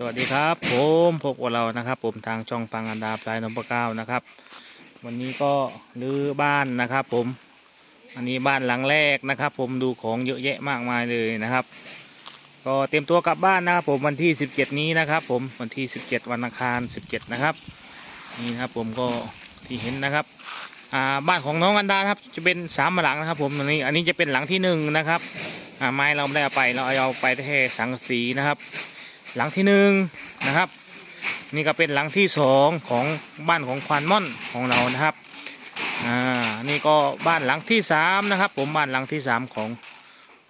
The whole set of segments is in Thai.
สวัสดีครับ ผมพบกับเรานะครับ ผมทางช่องฟังอันดาปลายนพเก้านะครับ วันนี้ก็รื้อบ้านนะครับ ผม อันนี้บ้านหลังแรกนะครับ ผมดูของเยอะแยะมากมายเลยนะครับ ก็เตรียมตัวกลับบ้านนะครับ ผมวันที่ 17 นี้นะครับ ผมวันที่ 17 วันอังคาร 17 นะครับ นี่นะครับผมก็ที่เห็นนะครับอ่าบ้านของน้องอันดาครับจะเป็นสามหลังนะครับผมอันนี้อันนี้จะเป็นหลังที่หนึ่งนะครับอ่าไม้เราไม่ได้เอาไปเราเอาไปแค่สังสีนะครับ หลังที่หนึ่งนะครับ นี่ก็เป็นหลังที่สองของบ้านของควานม่อนของเรานะครับอ่านี่ก็บ้านหลังที่สามนะครับ ผมบ้านหลังที่สามของ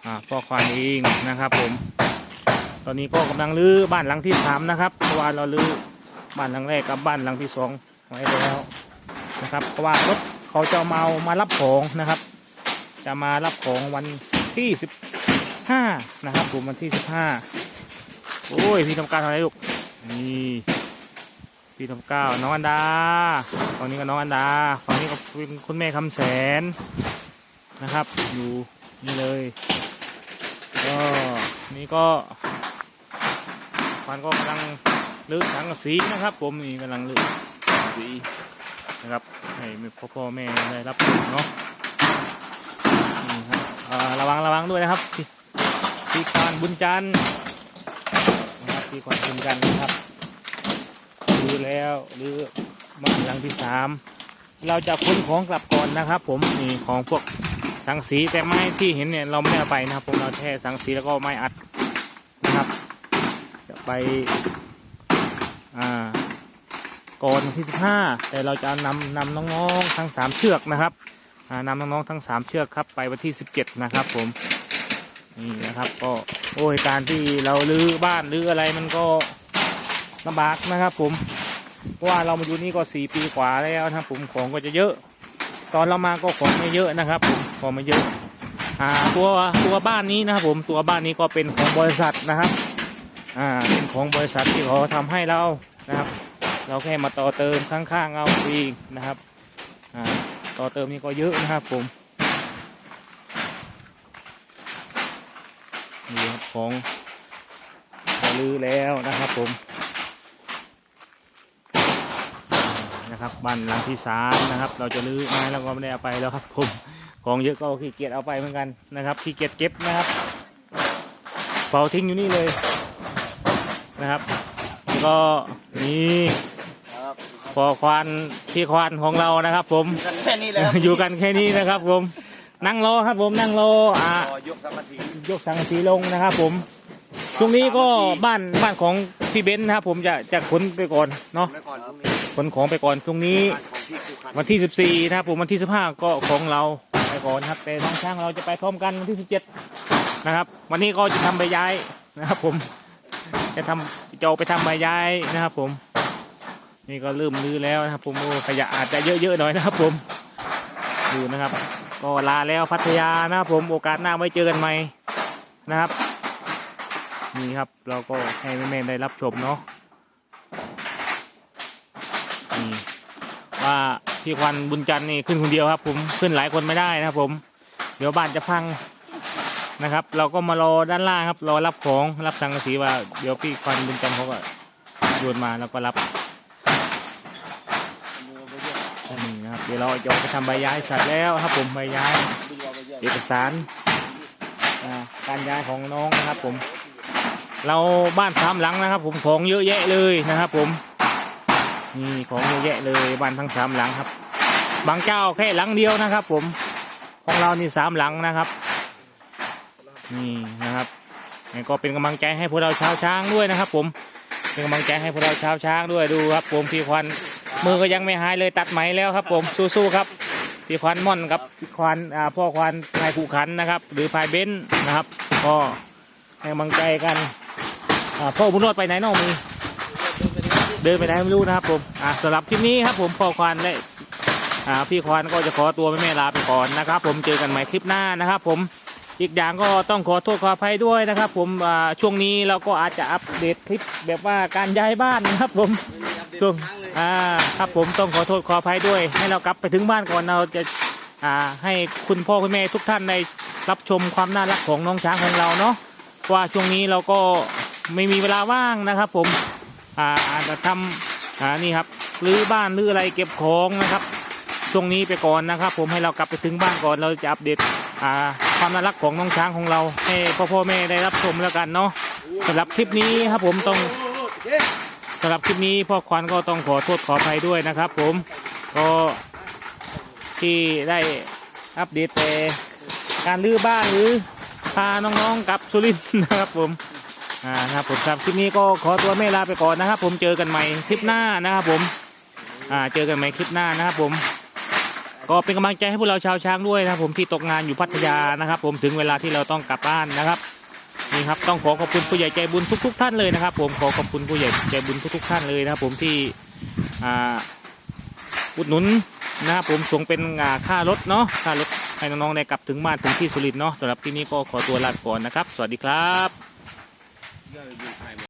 อ่าพ่อควานเองนะครับผม ตอนนี้ก็กำลังรื้อบ้านหลังที่สามนะครับเพราะว่าเรารื้อบ้านหลังแรกกับบ้านหลังที่สองไว้แล้วนะครับ เพราะว่ารถเขาจะมาเอามารับของนะครับ จะมารับของวันที่สิบห้านะครับผมวันที่สิบห้า โอ้ยพี่ทำการทำอะไรลูกนี่พี่ทำก้าวน้องอันดาฝั่งนี้ก็น้องอันดาฝั่งนี้ก็เป็นคุณแม่คำแสนนะครับ อยู่นี่เลยก็นี่ก็ฟันก็กำลังเลือกสังกะสีนะครับ ผมนี่กำลังเลือกสีนะครับให้พ่อพ่อแม่ได้รับเนาะนี่ครับระวังระวังด้วยนะครับพี่พี่ควานบุญจันทร์ ที่ขอบคุณกันนะครับดูแล้วหรือบ้านหลังที่สามเราจะขนของกลับก่อนนะครับ ผมนี่ของพวกสังสีแต่ไม้ที่เห็นเนี่ยเราไม่เอาไปนะครับผมเราแค่สังสีแล้วก็ไม้อัดนะครับ จะไปอ่าก่อนที่สิบห้าแต่เราจะนำนำน้องๆทั้งสามเชือกนะครับอ่านำน้องๆทั้งสามเชือกครับไปวันที่สิบเจ็ดนะครับผม นี่นะครับก็โอ้ยการที่เราลื้อบ้านลื้ออะไรมันก็ลำบากนะครับ ผมเพราะว่าเรามาอยู่นี่ก็สี่ปีกว่าแล้วนะครับ ผมของก็จะเยอะ ตอนเรามาก็ของไม่เยอะนะครับผมของไม่เยอะอ่าตัวตัวบ้านนี้นะครับ ผมตัวบ้านนี้ก็เป็นของบริษัทนะครับอ่าเป็นของบริษัทที่เขาทำให้เรานะครับ เราแค่มาต่อเติมข้างๆเอาเองนะครับอ่าต่อเติมนี่ก็เยอะนะครับผม นี่ครับของเราลือแล้วนะครับผมนะครับบ้านหลังที่สามนะครับ เราจะลื้อไม้แล้วก็ไม่ได้เอาไปแล้วครับผมของเยอะก็ขี้เกียจเอาไปเหมือนกันนะครับขี้เกียจเก็บนะครับเผาทิ้งอยู่นี่เลยนะครับแล้วก็นี่ครับพอควานที่ควานของเรานะครับ ผมกันแค่นี้เลยครับอยู่กันแค่นี้นะครับ ผมนั่งรอครับผมนั่งรออ่ารอยกสังกะสี ยกสังกะสีลงนะครับ ผมช่วงนี้ก็บ้านบ้านของพี่เบนซ์นะครับ ผมจะจะขนไปก่อนเนาะไว้ก่อนพรุ่งนี้ขนของไปก่อนช่วงนี้ บ้านของพี่คือคันวันที่สิบสี่ 14 นะครับผมวันที่สิบห้าก็ของเราไปก่อนครับแต่น้องช่างเราจะไปพร้อมกันวันที่สิบเจ็ดนะครับ วันนี้ก็จะทำใบย้ายนะครับ ผม จะทำจะเอาไปทำใบย้ายนะครับ ผม นี่ก็เริ่มรื้อแล้วนะครับ ผมโอ้ขยะอาจจะเยอะๆหน่อยนะครับ ผมดูนะครับ ก็ลาแล้วพัทยานะครับผมโอกาสหน้าไว้เจอกันใหม่ นะครับนี่ครับเราก็ให้แม่ๆได้รับชมเนาะนี่ว่าพี่ควันบุญจันทร์นี่ขึ้นคนเดียวครับ ผมขึ้นหลายคนไม่ได้นะครับ ผม เดี๋ยวบ้านจะพังนะครับ เราก็มารอด้านล่างครับรอรับของรับสังกะสีว่าเดี๋ยวพี่ควันบุญจันทร์เขาก็โยนมาแล้วก็รับนี่นะครับเดี๋ยวเราจะไปทำใบย้ายเสร็จแล้วครับ ผมใบย้ายเอกสาร การย้ายของน้องนะครับผม เราบ้านสามหลังนะครับ ผมของเยอะแยะเลยนะครับ ผมนี่ของเยอะแยะเลยบ้านทั้งสามหลังครับ บางเจ้าแค่หลังเดียวนะครับ ผมของเรานี่สามหลังนะครับ นี่นะครับนี่ก็เป็นกำลังใจให้พวกเราชาวช้างด้วยนะครับ ผมเป็นกำลังใจให้พวกเราชาวช้างด้วยดูครับ ผมพี่ควันมือก็ยังไม่หายเลยตัดไหมแล้วครับ ผมสู้ๆครับ พี่ควานม่อนครับพี่ควานพ่อควานพายขู่ขันนะครับ หรือพายเบนซ์นะครับ ก็ให้กำลังใจกันพ่อบุญรอดไปไหนน้องมีเดินไปไหนไม่รู้นะครับผมสำหรับคลิปนี้ครับผมพ่อควานและพี่ควานก็จะขอตัวแม่แม่ลาไปก่อนนะครับ ผมเจอกันใหม่คลิปหน้านะครับผมอีกอย่างก็ต้องขอโทษขออภัยด้วยนะครับ ผมช่วงนี้เราก็อาจจะอัปเดตคลิปแบบว่าการย้ายบ้านนะครับผม ช่วงอ่าครับผมต้องขอโทษขออภัยด้วย ให้เรากลับไปถึงบ้านก่อนเราจะอ่าให้คุณพ่อคุณแม่ทุกท่านได้รับชมความน่ารักของน้องช้างของเราเนาะเพราะว่าช่วงนี้เราก็ไม่มีเวลาว่างนะครับ ผมอ่าอาจจะทำอ่านี่ครับรื้อบ้านรื้ออะไรเก็บของนะครับ ช่วงนี้ไปก่อนนะครับ ผมให้เรากลับไปถึงบ้านก่อนเราจะอัปเดตอ่าความน่ารักของน้องช้างของเราให้พ่อพ่อแม่ได้รับชมแล้วกันเนาะสำหรับคลิปนี้ครับผมต้อง สำหรับคลิปนี้พ่อควันก็ต้องขอโทษขออภัยด้วยนะครับผมก็ที่ได้อัปเดตแต่การรื้อบ้านหรือพาน้องๆกลับสุรินทร์นะครับผมอ่านะครับผมครับคลิปนี้ก็ขอตัวแม่ลาไปก่อนนะครับ ผมเจอกันใหม่คลิปหน้านะครับผมอ่าเจอกันใหม่คลิปหน้านะครับผม ก็เป็นกำลังใจให้พวกเราชาวช้างด้วยนะครับ ผมที่ตกงานอยู่พัทยานะครับ ผมถึงเวลาที่เราต้องกลับบ้านนะครับ นี่ครับต้องขอขอบคุณผู้ใหญ่ใจบุญทุก ๆ ท่านเลยนะครับ ผมขอขอบคุณผู้ใหญ่ใจบุญทุก ๆ ท่านเลยนะครับ ผมที่อ่าอุดหนุนนะครับผมส่งเป็นงาค่ารถเนาะค่ารถให้น้องๆได้กลับถึงบ้านถึงที่สุรินทร์เนาะสำหรับที่นี้ก็ขอตัวลาไปก่อนนะครับ สวัสดีครับ